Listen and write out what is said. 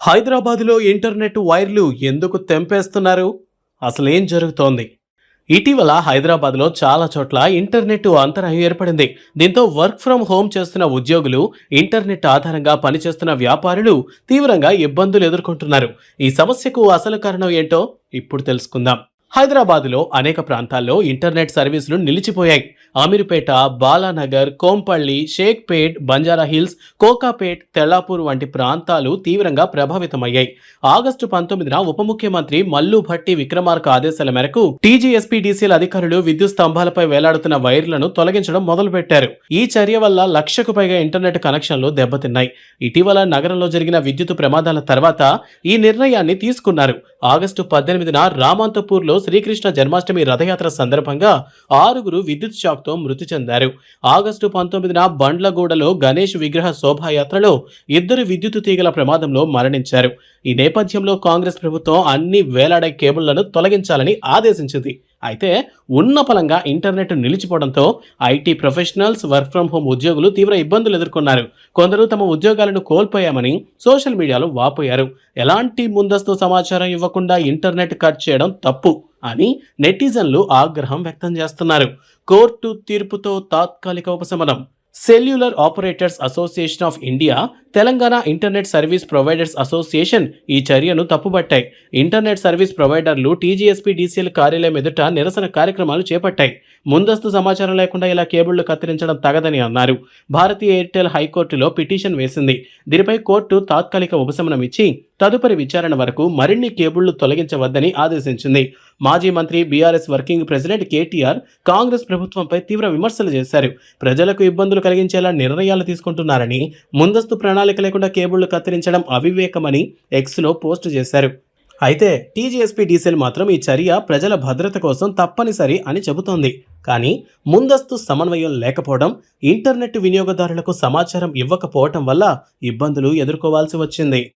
హైదరాబాదులో ఇంటర్నెట్ వైర్లు ఎందుకు తెంపేస్తున్నారు? అసలు ఏం జరుగుతోంది? ఇటీవల హైదరాబాద్లో చాలా చోట్ల ఇంటర్నెట్ అంతరాయం ఏర్పడింది. దీంతో వర్క్ ఫ్రం హోమ్ చేస్తున్న ఉద్యోగులు ఇంటర్నెట్ ఆధారంగా పనిచేస్తున్న వ్యాపారులు తీవ్రంగా ఇబ్బందులు ఎదుర్కొంటున్నారు. ఈ సమస్యకు అసలు కారణం ఏంటో ఇప్పుడు తెలుసుకుందాం. హైదరాబాద్లో అనేక ప్రాంతాల్లో ఇంటర్నెట్ సర్వీసులు నిలిచిపోయాయి. అమీర్పేట బాలానగర్ కోంపల్లి షేక్పేట్ బంజారా హిల్స్ కోకాపేట్ తెల్లాపూర్ వంటి ప్రాంతాలు తీవ్రంగా ప్రభావితమయ్యాయి. ఆగస్టు పంతొమ్మిదిన ఉప ముఖ్యమంత్రి మల్లు భట్టి విక్రమార్క ఆదేశాల మేరకు టీజీఎస్పీడీసీల అధికారులు విద్యుత్ స్తంభాలపై వేలాడుతున్న వైర్లను తొలగించడం మొదలుపెట్టారు. ఈ చర్య వల్ల లక్షకు పైగా ఇంటర్నెట్ కనెక్షన్లు దెబ్బతిన్నాయి. ఇటీవల నగరంలో జరిగిన విద్యుత్ ప్రమాదాల తర్వాత ఈ నిర్ణయాన్ని తీసుకున్నారు. ఆగస్టు పద్దెనిమిదిన రామాంతపూర్లో శ్రీకృష్ణ జన్మాష్టమి రథయాత్ర సందర్భంగా ఆరుగురు విద్యుత్ షాక్తో మృతి చెందారు. ఆగస్టు పంతొమ్మిదిన బండ్లగూడలో గణేష్ విగ్రహ శోభాయాత్రలో ఇద్దరు విద్యుత్ తీగల ప్రమాదంలో మరణించారు. ఈ నేపథ్యంలో కాంగ్రెస్ ప్రభుత్వం అన్ని వేలాడే కేబుళ్ళను తొలగించాలని ఆదేశించింది. అయితే ఉన్న పలంగా internet నిలిచిపోవడంతో IT professionals work from home ఉద్యోగులు తీవ్ర ఇబ్బందులు ఎదుర్కొన్నారు. కొందరు తమ ఉద్యోగాలను కోల్పోయామని సోషల్ మీడియాలో వాపోయారు. ఎలాంటి ముందస్తు సమాచారం ఇవ్వకుండా ఇంటర్నెట్ కట్ చేయడం తప్పు. అని నెటిజన్లు ఆగ్రహం వ్యక్తం చేస్తున్నారు. కోర్టు తీర్పుతో తాత్కాలిక ఉపశమనం. Cellular operators association of India Telangana internet service providers association ఈ చర్యను తప్పుబట్టాయి. ఇంటర్నెట్ సర్వీస్ ప్రొవైడర్లు టీజీఎస్పీ డీసీఎల్ కార్యాలయం ఎదుట నిరసన కార్యక్రమాలు చేపట్టాయి. ముందస్తు సమాచారం లేకుండా ఇలా కేబుళ్ళు కత్తిరించడం తగదని అన్నారు. భారతీయ ఎయిర్టెల్ హైకోర్టులో పిటిషన్ వేసింది. దీనిపై కోర్టు తాత్కాలిక ఉపశమనం ఇచ్చి తదుపరి విచారణ వరకు మరిన్ని కేబుళ్ళు తొలగించవద్దని ఆదేశించింది. మాజీ మంత్రి BRS working president KTR Congress ప్రభుత్వంపై తీవ్ర విమర్శలు చేశారు. ప్రజలకు ఇబ్బందులు కలిగించేలా నిర్ణయాలు తీసుకుంటున్నారని ముందస్తు ప్రణాళిక లేకుండా కేబుళ్ళు కత్తిరించడం అవివేకమని ఎక్స్లో పోస్టు చేశారు. అయితే టీజీఎస్పీ డీసెల్ మాత్రం ఈ చర్య ప్రజల భద్రత కోసం తప్పనిసరి అని చెబుతోంది. కానీ ముందస్తు సమన్వయం లేకపోవడం ఇంటర్నెట్ వినియోగదారులకు సమాచారం ఇవ్వకపోవటం వల్ల ఇబ్బందులు ఎదుర్కోవాల్సి వచ్చింది.